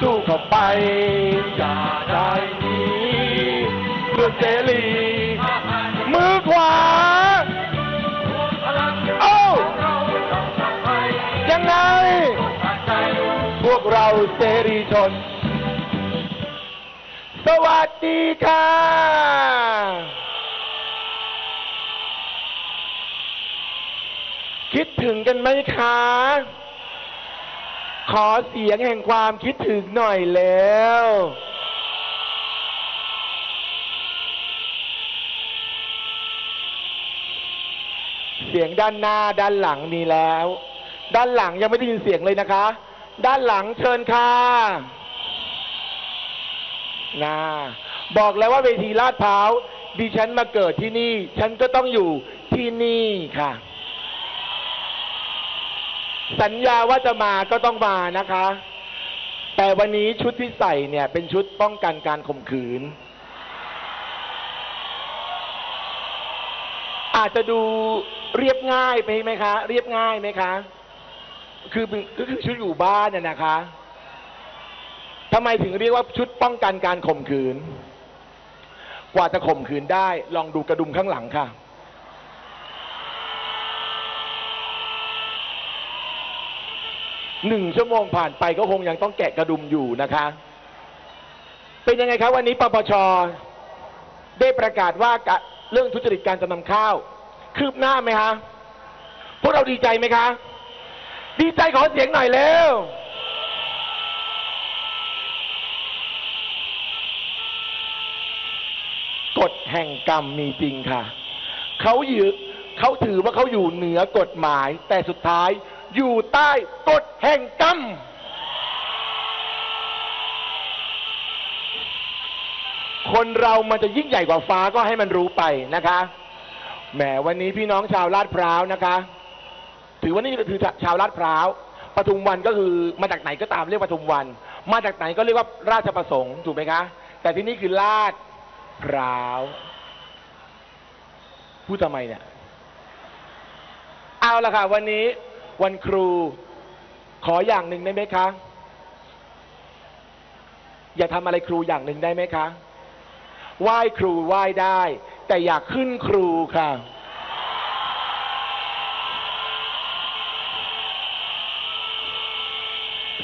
สู้เข้าไป อย่าได้หนีเพื่อเสรีมือขวาโอ้ยังไง พวกเราเสรีชน สวัสดีค่ะคิดถึงกันไหมคะ ขอเสียงแห่งความคิดถึงหน่อยแล้ว เสียงด้านหน้าด้านหลังมีแล้ว ด้านหลังยังไม่ได้ยินเสียงเลยนะคะ ด้านหลังเชิญค่ะนะบอกแล้วว่าเวทีลาดพร้าวดิฉันมาเกิดที่นี่ ฉันก็ต้องอยู่ที่นี่ค่ะ สัญญาว่าจะมาก็ต้องมานะคะ แต่วันนี้ชุดที่ใส่เนี่ย เป็นชุดป้องกันการข่มขืน อาจจะดูเรียบง่ายไปไหมคะ เรียบง่ายไหมคะ คือก็คือชุดอยู่บ้านน่ะนะคะทำไมถึงเรียกว่าชุดป้องกันการข่มขืน กว่าจะข่มขืนได้ ลองดูกระดุมข้างหลังค่ะ หนึ่งชั่วโมงผ่านไปก็คงยังต้องแกะกระดุมอยู่นะคะ เป็นยังไงครับวันนี้ปปชได้ประกาศว่าเรื่องทุจริตการจำนำข้าว คืบหน้าไหมคะพวกเราดีใจไหมคะ ดีใจขอเสียงหน่อยเร็วกฎแห่งกรรมมีจริงค่ะ เขาอยู่เขาถือว่าเขาอยู่เหนือกฎหมาย แต่สุดท้าย อยู่ใต้กฎแห่งกรรม คนเรามันจะยิ่งใหญ่กว่าฟ้าก็ให้มันรู้ไปนะคะแหมวันนี้พี่น้องชาวลาดพร้าวนะคะ ถือว่านี่คือชาวลาดพร้าวปทุมวันก็คือมาจากไหนก็ตามเรียกปทุมวัน มาจากไหนก็เรียกว่าราชประสงค์ถูกไหมคะ แต่ที่นี่คือลาดพร้าวพูดทำไมเนี่ย เอาละค่ะ วันนี้ วันครู ขออย่างหนึ่งได้ไหมคะ อย่าทำอะไรครูอย่างหนึ่งได้ไหมคะไหว้ครูไหว้ได้ แต่อยากขึ้นครูค่ะ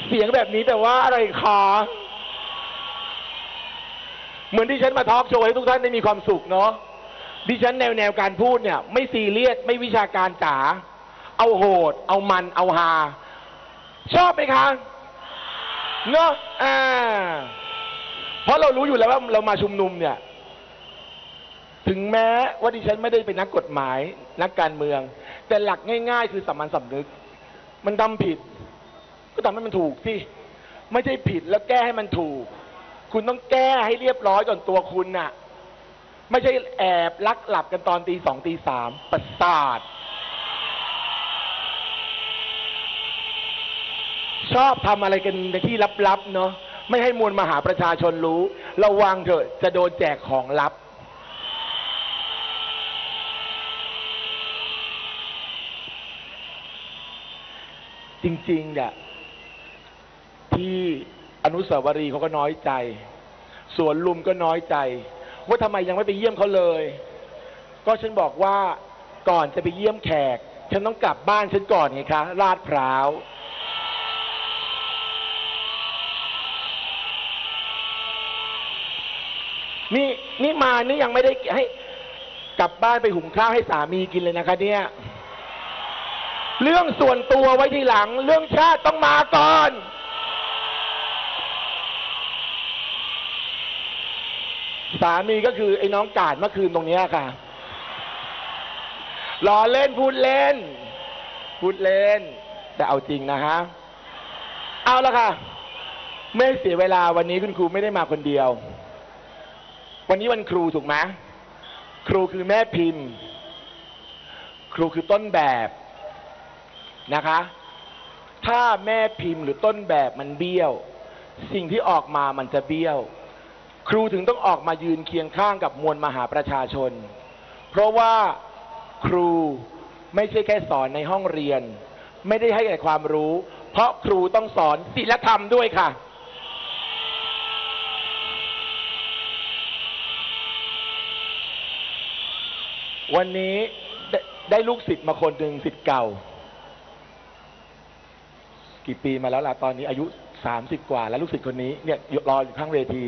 เสียงแบบนี้แต่ว่าอะไรคะเหมือนที่ฉันมาทอล์กโชว์ให้ทุกท่านได้มีความสุขเนาะดิฉันแนวแนวการพูดเนี่ย ไม่ซีเรียสไม่วิชาการจ๋า เอาโหด เอามัน เอาฮา ชอบไหมคะเนาะอ่าเพราะเรารู้อยู่แล้วว่าเรามาชุมนุมเนี่ย ถึงแม้ว่าดิฉันไม่ได้เป็นนักกฎหมาย นักการเมือง แต่หลักง่าย ๆ คือสามัญสำนึก มันทำผิด ก็ทำให้มันถูกสิไม่ใช่ผิดแล้วแก้ให้มันถูก คุณต้องแก้ให้เรียบร้อยก่อนตัวคุณน่ะ ไม่ใช่แอบลักหลับกันตอนตีสองตีสามประสาท ชอบทำอะไรกันในที่ลับๆเนาะไม่ให้มวลมหาประชาชนรู้ระวังเถอะจะโดนแจกของลับ จริงๆเนี่ยที่อนุสาวรีย์เขาก็น้อยใจ สวนลุมก็น้อยใจ ว่าทำไมยังไม่ไปเยี่ยมเขาเลย ก็ฉันบอกว่าก่อนจะไปเยี่ยมแขก ฉันต้องกลับบ้านฉันก่อนไงคะลาดพร้าว นี่นี่มานี่ยังไม่ได้ให้กลับบ้านไปหุงข้าวให้สามีกินเลยนะคะเนี่ย เรื่องส่วนตัวไว้ทีหลัง เรื่องชาติต้องมาก่อน สามีก็คือไอ้น้องกาดเมื่อคืนตรงเนี้ยค่ะล้อเล่นพูดเล่น พูดเล่น แต่เอาจริงนะฮะ เอาละค่ะ ไม่เสียเวลาวันนี้คุณครูไม่ได้มาคนเดียว วันนี้วันครูถูกไหมครูคือแม่พิมพ์ ครูคือต้นแบบนะคะ ถ้าแม่พิมพ์หรือต้นแบบมันเบี้ยว สิ่งที่ออกมามันจะเบี้ยว ครูถึงต้องออกมายืนเคียงข้างกับมวลมหาประชาชน เพราะว่าครูไม่ใช่แค่สอนในห้องเรียน ไม่ได้ให้แต่ความรู้ เพราะครูต้องสอนศีลธรรมด้วยค่ะ วันนี้ได้ได้ลูกศิษย์มาคนหนึ่งศิษย์เก่า กี่ปีมาแล้วล่ะตอนนี้อายุสามสิบกว่า แล้วลูกศิษย์คนนี้เนี่ยรออยู่ข้างเวที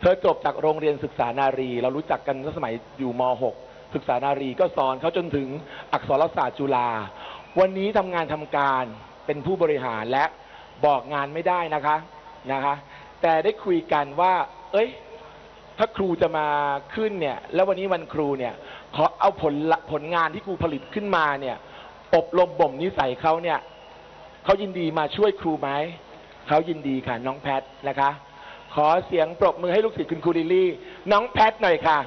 เธอจบจากโรงเรียนศึกษานารี เรารู้จักกันตั้งสมัยอยู่ม .6 ศึกษานารีก็สอนเขาจนถึงอักษรศาสตร์จุฬาวันนี้ทำงานทำการเป็นผู้บริหารและบอกงานไม่ได้นะคะนะคะ แต่ได้คุยกันว่า เอ้ย ถ้าครูจะมาขึ้นเนี่ย แล้ววันนี้วันครูเนี่ย ขอเอาผลละผลงานที่ครูผลิตขึ้นมาเนี่ย อบรมบ่มนิสัยเขาเนี่ยเขายินดีมาช่วยครูไหมเขายินดีค่ะ น้องแพทนะคะ ขอเสียงปรบมือให้ลูกศิษย์คุณครูลิลลี่ น้องแพทหน่อยค่ะ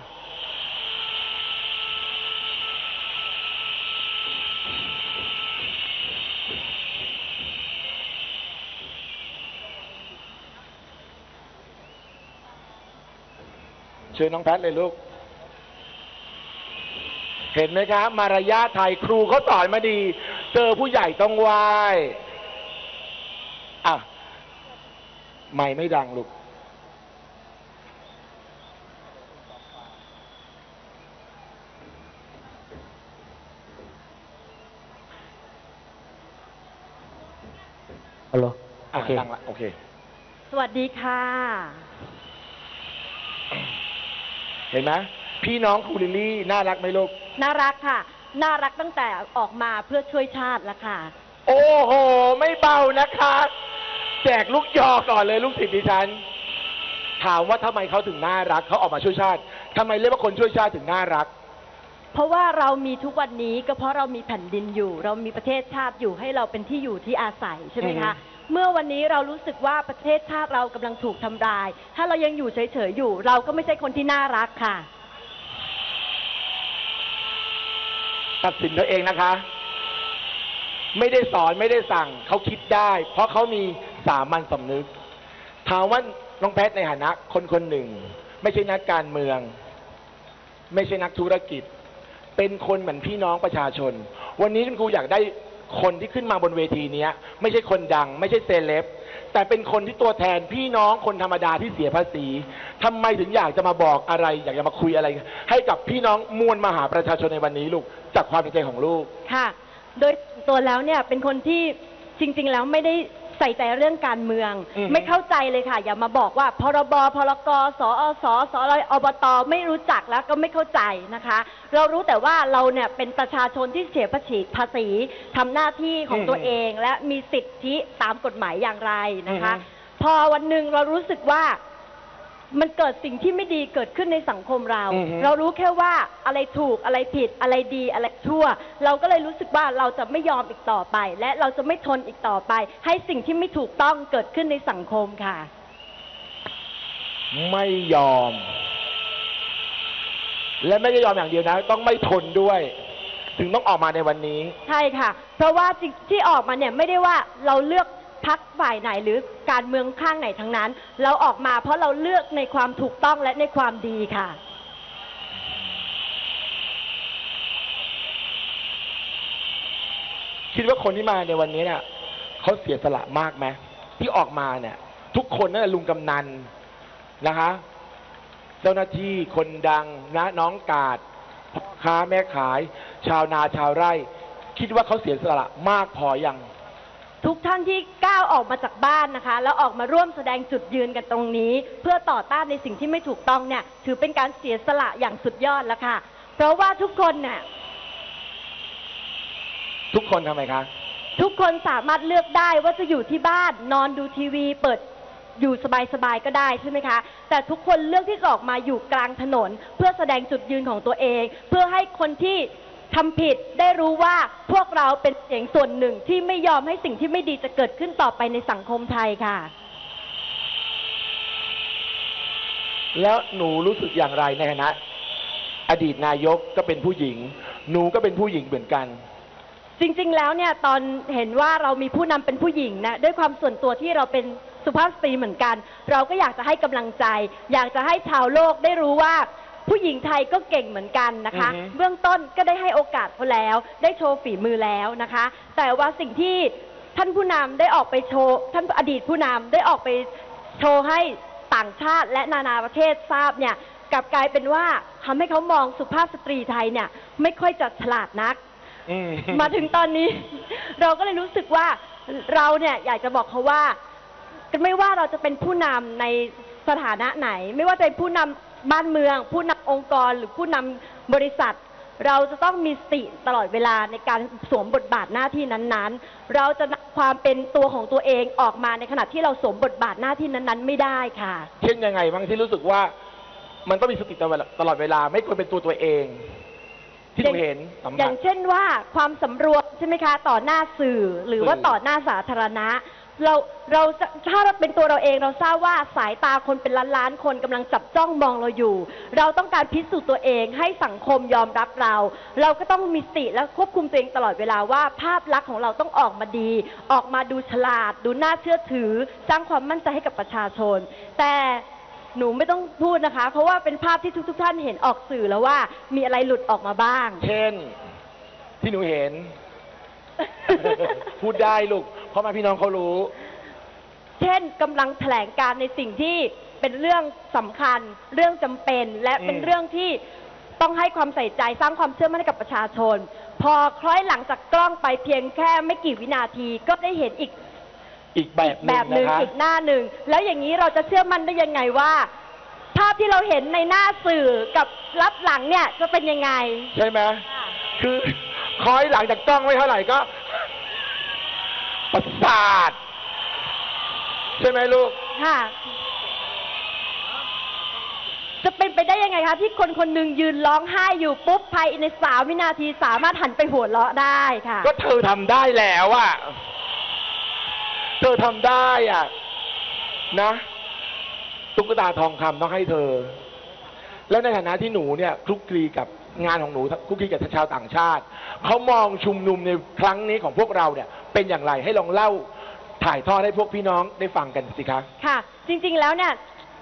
เชิญน้องแพทเลยลูก เห็นไหมครับ มารยาทไทยครูเขาสอนมาดี เจอผู้ใหญ่ต้องไหว้อะไม่ไม่ดังลูกฮัลโหลอะโอเคดังละโอเค สวัสดีค่ะ เห็นไหม พี่น้องครูลิลลี่น่ารักไหมลูก น่ารักค่ะ น่ารักตั้งแต่ออกมาเพื่อช่วยชาติแล้วค่ะ โอ้โห ไม่เบานะคะ แจกลูกยอก่อนเลยลูกศิษย์ดิฉัน ถามว่าทำไมเขาถึงน่ารักเขาออกมาช่วยชาติทำไมเรียกว่าคนช่วยชาติถึงน่ารัก เพราะว่าเรามีทุกวันนี้ก็เพราะเรามีแผ่นดินอยู่ เรามีประเทศชาติอยู่ให้เราเป็นที่อยู่ที่อาศัยใช่ไหมอือฮึคะเมื่อวันนี้เรารู้สึกว่าประเทศชาติเรากำลังถูกทำลาย ถ้าเรายังอยู่เฉยๆอยู่ เราก็ไม่ใช่คนที่น่ารักค่ะ ตัดสินตัวเองนะคะ ไม่ได้สอนไม่ได้สั่งเขาคิดได้ เพราะเขามีสามัญสำนึก ถามว่าน้องแพทย์ในฐานะ คนคนหนึ่ง ไม่ใช่นักการเมือง ไม่ใช่นักธุรกิจ เป็นคนเหมือนพี่น้องประชาชน วันนี้คุณครูอยากได้ คนที่ขึ้นมาบนเวทีเนี้ย ไม่ใช่คนดัง ไม่ใช่เซเลบแต่เป็นคนที่ตัวแทนพี่น้องคนธรรมดาที่เสียภาษีทำไมถึงอยากจะมาบอกอะไร อยากจะมาคุยอะไร ให้กับพี่น้องมวลมหาประชาชนในวันนี้ลูกจากความเป็นใจของลูก ค่ะ โดยตัวแล้วเนี่ยเป็นคนที่จริง ๆ แล้วไม่ได้ ใส่ใจเรื่องการเมือง อือฮึไม่เข้าใจเลยค่ะ อย่ามาบอกว่าพรบพรกสอสสรอบตไม่รู้จักแล้วก็ไม่เข้าใจนะคะ เรารู้แต่ว่าเราเนี่ยเป็นประชาชนที่เสียภาษีภาษีทำหน้าที่ของตัวเอง และมีสิทธิตามกฎหมายอย่างไรนะคะอือฮึพอวันหนึ่งเรารู้สึกว่า มันเกิดสิ่งที่ไม่ดีเกิดขึ้นในสังคมเรา อือฮึ เรารู้แค่ว่าอะไรถูกอะไรผิดอะไรดีอะไรชั่ว เราก็เลยรู้สึกว่าเราจะไม่ยอมอีกต่อไป และเราจะไม่ทนอีกต่อไป ให้สิ่งที่ไม่ถูกต้องเกิดขึ้นในสังคมค่ะ ไม่ยอม และไม่ได้ยอมอย่างเดียวนะ ต้องไม่ทนด้วย ถึงต้องออกมาในวันนี้ ใช่ค่ะ เพราะว่าสิ่งที่ออกมาเนี่ยไม่ได้ว่าเราเลือก พักฝ่ายไหนหรือการเมืองข้างไหนทั้งนั้น เราออกมาเพราะเราเลือกในความถูกต้องและในความดีค่ะ คิดว่าคนที่มาในวันนี้เนี่ยเขาเสียสละมากไหมที่ออกมาเนี่ย ทุกคนนั่นแหละลุงกำนันนะคะ เจ้าหน้าที่คนดังนะน้องกาดพ่อค้าแม่ขาย ชาวนาชาวไร่ คิดว่าเขาเสียสละมากพอยัง ทุกท่านที่ก้าวออกมาจากบ้านนะคะ แล้วออกมาร่วมแสดงจุดยืนกันตรงนี้ เพื่อต่อต้านในสิ่งที่ไม่ถูกต้องเนี่ย ถือเป็นการเสียสละอย่างสุดยอดแล้วค่ะ เพราะว่าทุกคนเนี่ยทุกคนทำไมคะ ทุกคนสามารถเลือกได้ว่าจะอยู่ที่บ้านนอนดูทีวี เปิดอยู่สบายๆก็ได้ใช่ไหมคะ แต่ทุกคนเลือกที่จะออกมาอยู่กลางถนน เพื่อแสดงจุดยืนของตัวเอง เพื่อให้คนที่ ทำผิดได้รู้ว่าพวกเราเป็นเสียงส่วนหนึ่งที่ไม่ยอมให้สิ่งที่ไม่ดีจะเกิดขึ้นต่อไปในสังคมไทยค่ะ แล้วหนูรู้สึกอย่างไรในฐานะอดีตนายกก็เป็นผู้หญิง หนูก็เป็นผู้หญิงเหมือนกัน จริงๆแล้วเนี่ยตอนเห็นว่าเรามีผู้นำเป็นผู้หญิงนะด้วยความส่วนตัวที่เราเป็นสุภาพสตรีเหมือนกัน เราก็อยากจะให้กำลังใจ อยากจะให้ชาวโลกได้รู้ว่า ผู้หญิงไทยก็เก่งเหมือนกันนะคะ อือฮึ เบื้องต้นก็ได้ให้โอกาสเขาแล้ว ได้โชว์ฝีมือแล้วนะคะ แต่ว่าสิ่งที่ท่านผู้นำได้ออกไปโชว์ท่านอดีตผู้นำได้ออกไปโชว์ให้ต่างชาติและนานาประเทศทราบเนี่ยกลับกลายเป็นว่าทำให้เขามองสุภาพสตรีไทยเนี่ยไม่ค่อยจะฉลาดนัก อืมมาถึงตอนนี้ เราก็เลยรู้สึกว่าเราเนี่ยอยากจะบอกเขาว่า ไม่ว่าเราจะเป็นผู้นำในสถานะไหน ไม่ว่าจะเป็นผู้นำ บ้านเมือง ผู้นำองค์กรหรือผู้นำบริษัท เราจะต้องมีสติตลอดเวลาในการสวมบทบาทหน้าที่นั้นๆ เราจะนำความเป็นตัวของตัวเองออกมาในขณะที่เราสวมบทบาทหน้าที่นั้นๆ ไม่ได้ค่ะ เช่นยังไงบ้างที่รู้สึกว่ามันต้องมีสติตลอดตลอดเวลาไม่ควรเป็นตัวตัวเอง ที่หนูเห็นสัมอผัย่าส งเช่นว่าความสำรวมใช่ไหมคะ ต่อหน้าสื่อหรือว่าสื่อ ต่อหน้าสาธารณะ เราเราจะถ้าเราเป็นตัวเราเองเราทราบว่าสายตาคนเป็นล้านล้านคนกำลังจับจ้องมองเราอยู่ เราต้องการพิสูจน์ตัวเองให้สังคมยอมรับเรา เราก็ต้องมีสติและควบคุมตัวเองตลอดเวลาว่า ภาพลักษณ์ของเราต้องออกมาดี ออกมาดูฉลาด ดูน่าเชื่อถือ สร้างความมั่นใจให้กับประชาชน แต่หนูไม่ต้องพูดนะคะ เพราะว่าเป็นภาพที่ทุกๆท่านเห็นออกสื่อแล้วว่ามีอะไรหลุดออกมาบ้าง เช่น ที่หนูเห็น พูดได้ลูก เพราะมาพี่น้องเขารู้ เช่นกำลังแถลงการในสิ่งที่เป็นเรื่องสำคัญ เรื่องจำเป็น และเป็นอืม เรื่องที่ต้องให้ความใส่ใจสร้างความเชื่อมั่นให้กับประชาชน พอคล้อยหลังจากกล้องไปเพียงแค่ไม่กี่วินาทีก็ได้เห็นอีก อีกแบบหแบนึ่งบหนึ่งนะคะ อีกหน้าหนึ่ง แล้วอย่างนี้เราจะเชื่อมั่นได้ยังไงว่า ภาพที่เราเห็นในหน้าสื่อกับรับหลังเนี่ยจะเป็นยังไง ใช่ไหม คือ คอยหลังจากกล้องไม่เท่าไหร่ก็ประสาทใช่ไหมลูก ค่ะ จะเป็นไปได้ยังไงคะที่คนคนหนึ่งยืนร้องไห้อยู่ปุ๊บภายในสามวินาทีสามารถหันไปหัวเราะได้ค่ะ ก็เธอทำได้แล้วอะเธอทำได้อะนะ ตุ๊กตาทองคำต้องให้เธอ แล้วในฐานะที่หนูเนี่ยคลุกคลีกับ งานของหนูคุกคลีกับชาวต่างชาติ เขามองชุมนุมในครั้งนี้ของพวกเราเนี่ยเป็นอย่างไรให้ลองเล่าถ่ายทอดให้พวกพี่น้องได้ฟังกันสิคะ ค่ะ จริงๆแล้วเนี่ย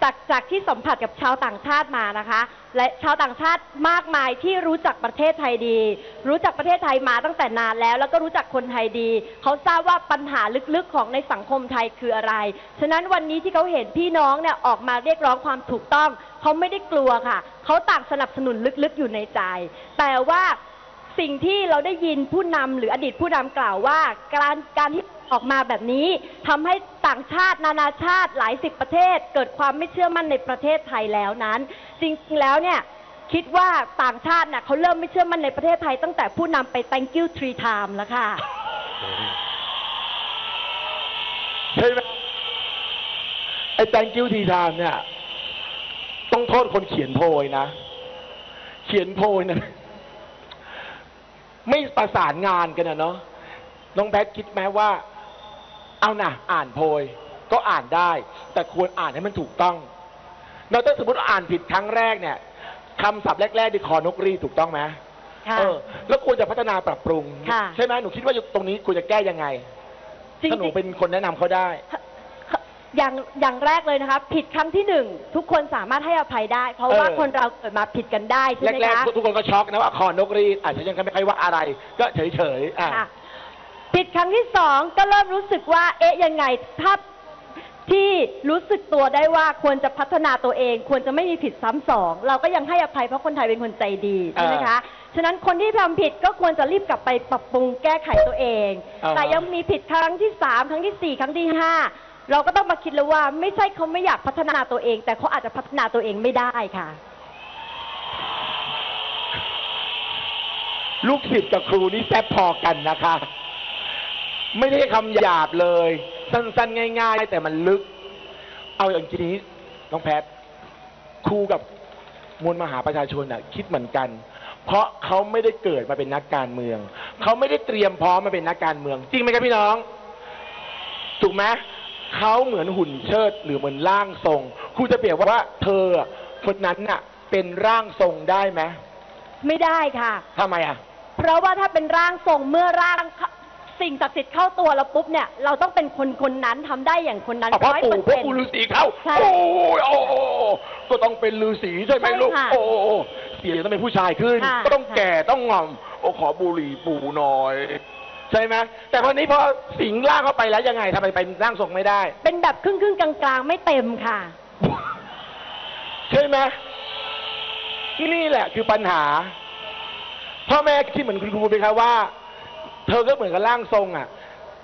จากจากที่สัมผัสกับชาวต่างชาติมานะคะ และชาวต่างชาติมากมายที่รู้จักประเทศไทยดี รู้จักประเทศไทยมาตั้งแต่นานแล้ว แล้วก็รู้จักคนไทยดี เขาทราบว่าปัญหาลึกๆของในสังคมไทยคืออะไร ฉะนั้นวันนี้ที่เขาเห็นพี่น้องเนี่ยออกมาเรียกร้องความถูกต้อง เขาไม่ได้กลัวค่ะ เขาต่างสนับสนุนลึกๆอยู่ในใจ แต่ว่า สิ่งที่เราได้ยินผู้นำหรืออดีตผู้นำกล่าวว่า การการที่ออกมาแบบนี้ทำให้ต่างชาตินานาชาติหลายสิบประเทศ เกิดความไม่เชื่อมั่นในประเทศไทยแล้วนั้น จริงๆแล้วเนี่ยคิดว่าต่างชาติน่ะเขาเริ่มไม่เชื่อมั่นในประเทศไทยตั้งแต่ผู้นำไป thank you three time แล้วค่ะใช่ไหมไอ้ thank you ทีทามเนี่ย ต้องโทษคนเขียนโพยนะ เขียนโพยนะ ไม่ประสานงานกันนะเนาะน้องแพทคิดไหมว่า เอานะอ่านโพย ก็อ่านได้ แต่ควรอ่านให้มันถูกต้องเราถ้าสมมติอ่านผิดครั้งแรกเนี่ยคำศัพท์แรกๆดิคอนกรีถูกต้องไหมค่ะ เออ แล้วควรจะพัฒนาปรับปรุง ค่ะ ใช่ไหมหนูคิดว่าตรงนี้ควรจะแก้ยังไงจริงถ้าหนูๆเป็นคนแนะนำเขาได้ อย่างอย่างแรกเลยนะคะ ผิดครั้งที่หนึ่งทุกคนสามารถให้อภัยได้ เพราะว่าเออ คนเราเกิดมาผิดกันได้ใช่ไหมแรกคะๆทุกคนก็ช็อกนะว่าคอนกรีดอาจจะยังไม่ค่อยว่าอะไร ก็เฉยๆอะ ค่ะผิดครั้งที่สองก็เริ่มรู้สึกว่า เอ๊ะยังไงถ้าที่รู้สึกตัวได้ว่าควรจะพัฒนาตัวเอง ควรจะไม่มีผิดซ้ำสองเราก็ยังให้อภัยเพราะคนไทยเป็นคนใจดีใช่ไหมคะฉะนั้นคนที่ทำผิดก็ควรจะรีบกลับไปปรับปรุงแก้ไขตัวเอง อ่า แต่ยังมีผิดครั้งที่สามครั้งที่สี่ครั้งที่ห้า เราก็ต้องมาคิดแล้วว่าไม่ใช่เขาไม่อยากพัฒนาตัวเอง แต่เขาอาจจะพัฒนาตัวเองไม่ได้ค่ะ ลูกศิษย์กับครูนี่แซ่บพอกันนะคะ ไม่ได้คำหยาบเลย สั้นๆ ง่าย ๆ แต่มันลึก เอาอย่างนี้น้องแพทครูกับมวลมหาประชาชนน่ะ คิดเหมือนกัน เพราะเขาไม่ได้เกิดมาเป็นนักการเมือง เขาไม่ได้เตรียมพร้อมมาเป็นนักการเมือง จริงไหมครับพี่น้อง ถูกไหม เขาเหมือนหุ่นเชิดหรือเหมือนร่างทรงครูจะเปรียบว่าเธอคนนั้นน่ะ เป็นร่างทรงได้ไหมไม่ได้ค่ะ ทำไมอะ เพราะว่าถ้าเป็นร่างทรงเมื่อร่างเข้าสิ่งศักดิ์สิทธิ์เข้าตัวเราปุ๊บเนี่ย เราต้องเป็นคนคนนั้นทำได้อย่างคนนั้นเอาพ่อร้อยปู่เปอร์พ่อเซ็นต์ ปู่ฤาษีเข้าใช่โอ้ยโอ้โอ้โอ้ก็ต้องเป็นฤาษีใช่ไหมใช่ลูกค่ะโอ้โอ้โอ้เสียงต้องเป็นผู้ชายขึ้น ค่ะก็ต้องแก่ต้องงอมโอ้ขอบุหรี่ปู่หน่อย ใช่ไหมแต่พอนี้พอสิงร่างเข้าไปแล้วยังไงทำไมเป็นร่างทรงไม่ได้ เป็นแบบครึ่งครึ่งๆกลางๆ ไม่เต็มค่ะ ใช่ไหมนี่แหละคือปัญหา พ่อแม่คิดเหมือนคุณครูไหมครับว่า เธอก็เหมือนกับร่างทรงอะ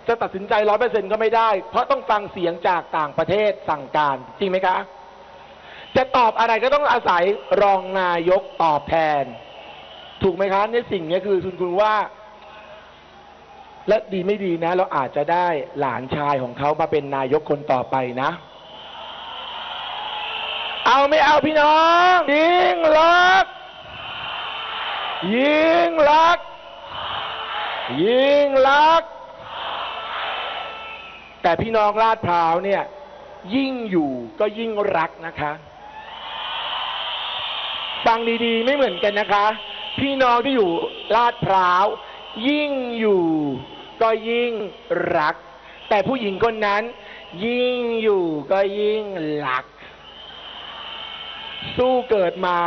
จะตัดสินใจร้อยเปอร์เซ็นก็ไม่ได้ เพราะต้องฟังเสียงจากต่างประเทศสั่งการ จริงไหมคะ จะตอบอะไรก็ต้องอาศัยรองนายกตอบแทน ถูกไหมคะเนี่ยสิ่งเนี้ยคือคุณครูว่า และดีไม่ดีนะ เราอาจจะได้หลานชายของเขามาเป็นนายกคนต่อไปนะ เอาไม่เอาพี่น้อง ยิงลัก ยิงลัก ยิงลัก แต่พี่น้องลาดพร้าวเนี่ย ยิ่งอยู่ก็ยิ่งรักนะคะ ฟังดีๆ ไม่เหมือนกันนะคะ พี่น้องที่อยู่ลาดพร้าวยิ่งอยู่ ก็ยิ่งรัก แต่ผู้หญิงคนนั้น ยิ่งอยู่ก็ยิ่งรัก สู้เกิดมา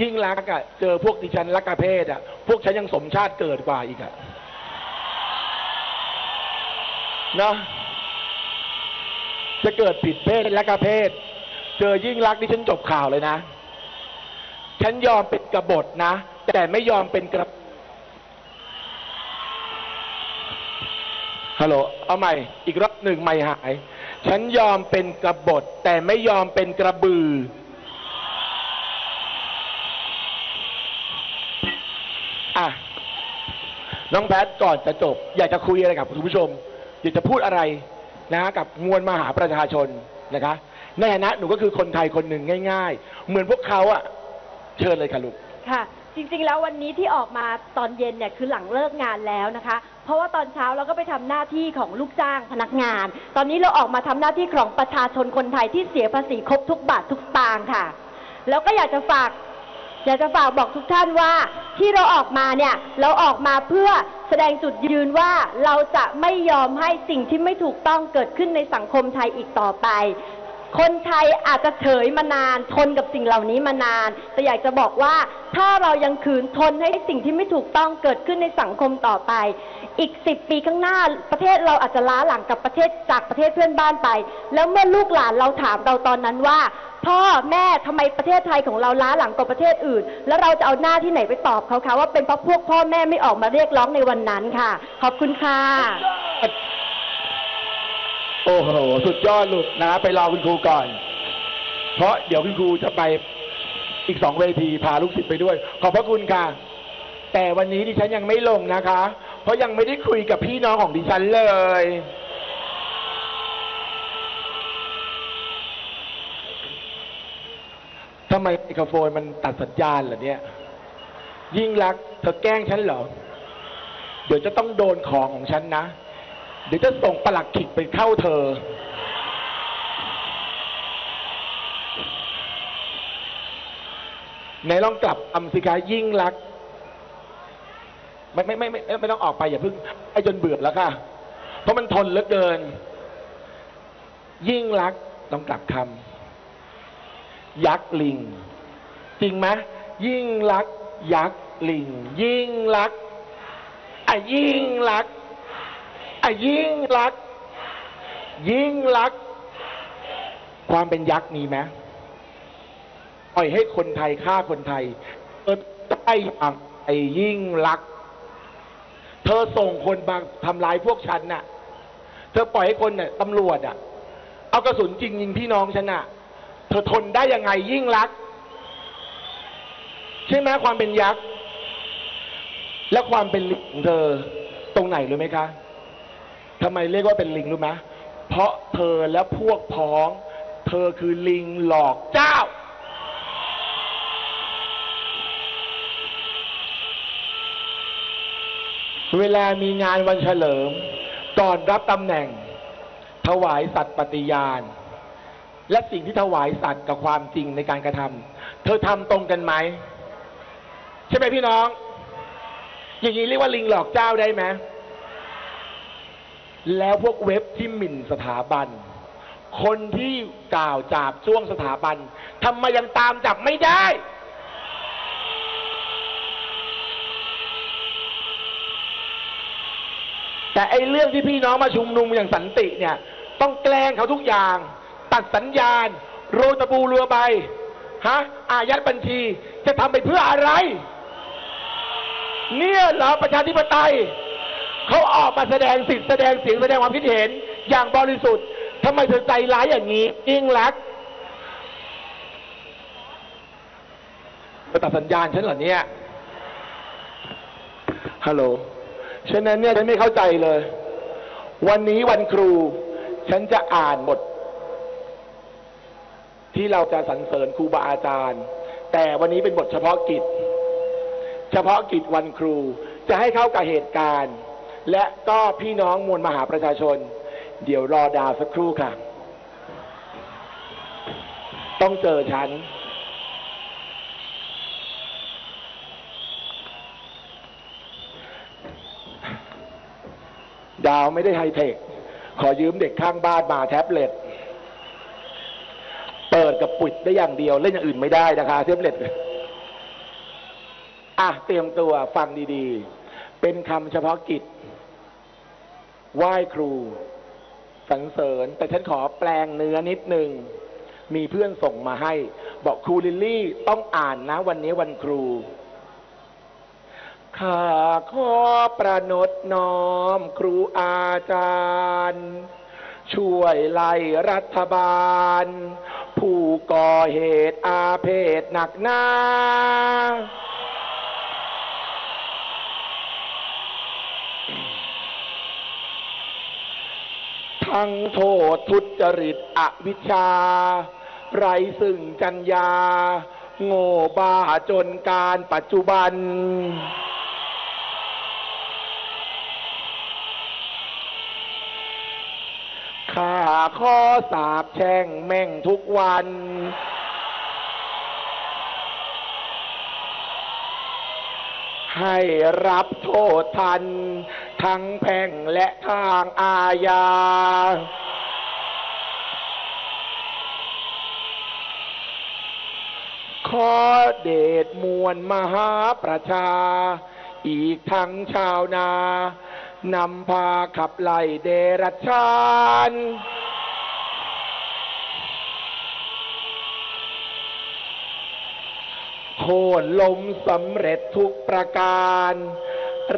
ยิ่งรักอะเจอพวกดิฉันรักกะเพศอะพวกฉันยังสมชาติเกิดกว่าอีกอะเนาะจะเกิดผิดเพศและกะเพศ เจอยิ่งรักดิฉันจบข่าวเลยนะ ฉันยอมเป็นกระบฏนะ แต่ไม่ยอมเป็นกระ ฮัลโหล เอาใหม่ อีกรอบหนึ่งไม่หาย ฉันยอมเป็นกระบฏแต่ไม่ยอมเป็นกระบือ อะ น้องแพทก่อนจะจบ อยากจะคุยอะไรกับคุณผู้ชม อยากจะพูดอะไรนะกับมวลมหาประชาชนนะคะ ในฐานะหนูก็คือคนไทยคนหนึ่งง่าย ๆ เหมือนพวกเขาอะเชิญเลยค่ะลูกค่ะ จริงๆ แล้ววันนี้ที่ออกมาตอนเย็นเนี่ยคือหลังเลิกงานแล้วนะคะ เพราะว่าตอนเช้าเราก็ไปทำหน้าที่ของลูกจ้างพนักงาน ตอนนี้เราออกมาทำหน้าที่ของประชาชนคนไทยที่เสียภาษีครบทุกบาททุกสตางค์ค่ะ แล้วก็อยากจะฝาก อยากจะฝากบอกทุกท่านว่าที่เราออกมาเนี่ยเราออกมาเพื่อแสดงจุดยืนว่าเราจะไม่ยอมให้สิ่งที่ไม่ถูกต้องเกิดขึ้นในสังคมไทยอีกต่อไป คนไทยอาจจะเฉยมานาน ทนกับสิ่งเหล่านี้มานาน แต่อยากจะบอกว่าถ้าเรายังขืนทนให้สิ่งที่ไม่ถูกต้องเกิดขึ้นในสังคมต่อไป อีกสิบปีข้างหน้าประเทศเราอาจจะล้าหลังกับประเทศจากประเทศเพื่อนบ้านไป แล้วเมื่อลูกหลานเราถามเราตอนนั้นว่า พ่อแม่ทำไมประเทศไทยของเราล้าหลังกว่าประเทศอื่น แล้วเราจะเอาหน้าที่ไหนไปตอบเขาคะว่าเป็นเพราะพวกพ่อแม่ไม่ออกมาเรียกร้องในวันนั้นค่ะ ขอบคุณค่ะ โอ้โห สุดยอดลูกนะไปรอคุณครูก่อน เพราะเดี๋ยวคุณครูจะไปอีกสองเวทีพาลูกศิษย์ไปด้วย ขอบพระคุณค่ะ แต่วันนี้ดิฉันยังไม่ลงนะคะ เพราะยังไม่ได้คุยกับพี่น้องของดิฉันเลย ทำไมไมโครโฟนมันตัดสัญญาณเหรอเนี่ย ยิ่งรักเธอแกล้งฉันเหรอ เดี๋ยวจะต้องโดนของของฉันนะ เดี๋ยวจะส่งปลักขิกไปเข้าเธอในลองกลับอำสิคะยิ่งรักไม่ไม่ไม่ไม่ไม่ไม่ต้องออกไปอย่าเพิ่งไอ้จนเบื่อแล้วค่ะ เพราะมันทนเหลือเกิน ยิ่งรักต้องกลับคำยักษ์ลิง จริงไหมยิ่งรัก ยักษ์ลิง ยิ่งรักษณ์อะยิ่งรัก ษณ์อะยิ่งรัก ยิ่งรัก ความเป็นยักษ์มีไหมปล่อยให้คนไทยฆ่าคนไทยเออได้อย่างไอ้ยิ่งรัก เธอส่งคนบางทำร้ายพวกฉันน่ะ เธอปล่อยให้คนเนี่ยตำรวจอะ เอากระสุนจริงยิงพี่น้องฉันน่ะ เธอทนได้ยังไงยิ่งรัก ใช่ไหมความเป็นยักษ์ และความเป็นลิงของเธอ ตรงไหนรู้ไหมคะ ทำไมเรียกว่าเป็นลิงรู้ไหมเพราะเธอและพวกพ้อง เธอคือลิงหลอกเจ้า เวลามีงานวันเฉลิม ก่อนรับตำแหน่ง ถวายสัตย์ปฏิญาณ และสิ่งที่ถวายสัตย์กับความจริงในการกระทำเธอทำตรงกันไหม ใช่ไหมพี่น้อง อย่างนี้เรียกว่าลิงหลอกเจ้าได้ไหม แล้วพวกเว็บที่หมิ่นสถาบัน คนที่กล่าวจาบช่วงสถาบันทำไมยังตามจับไม่ได้ แต่ไอ้เรื่องที่พี่น้องมาชุมนุมอย่างสันติเนี่ย ต้องแกล้งเขาทุกอย่าง ตัดสัญญาณ โรตะปูเรือใบฮะอายัดบัญชีจะทำไปเพื่ออะไร เนี่ยเหรอประชาธิปไตย เขาออกมาแสดงสิทธิ์แสดงเสียงแสดงความคิดเห็น อย่างบริสุทธิ์ทำไมเธอใจร้ายอย่างนี้ยิ่งรักษณ์เธอตัดสัญญาณฉันเหรอเนี่ยฮัลโหลฉะนั้นเนี่ยฉันไม่เข้าใจเลย วันนี้วันครู ฉันจะอ่านบทที่เราจะสรรเสริญครูบาอาจารย์ แต่วันนี้เป็นบทเฉพาะกิจ เฉพาะกิจวันครูจะให้เข้ากับเหตุการณ์ และก็พี่น้องมวลมหาประชาชน เดี๋ยวรอดาวสักครู่ค่ะ ต้องเจอฉัน ดาวไม่ได้ไฮเทค ขอยืมเด็กข้างบ้านมาแท็บเล็ต เปิดกับปิดได้อย่างเดียว เล่นอย่างอื่นไม่ได้นะคะ แท็บเล็ตอะเตรียมตัวฟังดีๆ เป็นคำเฉพาะกิจ ไหว้ครูสรรเสริญ แต่ฉันขอแปลงเนื้อนิดนึง มีเพื่อนส่งมาให้ บอกครูลิลลี่ต้องอ่านนะ วันนี้วันครูข้าขอประนดน้อมครูอาจารย์ ช่วยไล่รัฐบาล ผู้ก่อเหตุอาเพศหนักหนา ทั้งโทษทุจริตอวิชชา ไรซึ่งจัญญา โง่บ้าจนการปัจจุบัน ข้าข้อสาบแช่งแม่งทุกวันให้รับโทษทัน ทั้งแพ่งและทางอาญา ขอเดชมวลมหาประชา อีกทั้งชาวนานำพาขับไล่เดรัจฉานโค่นล้มสำเร็จทุกประการ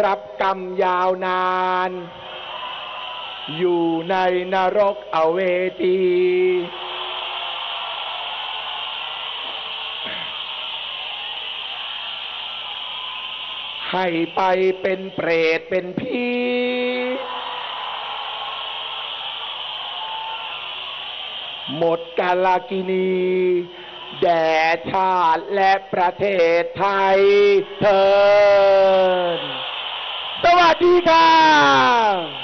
รับกรรมยาวนาน อยู่ในนรกอเวจีให้ไปเป็นเปรตเป็นผีหมดกาลกินี แด่ชาติและประเทศไทยเถิด batida!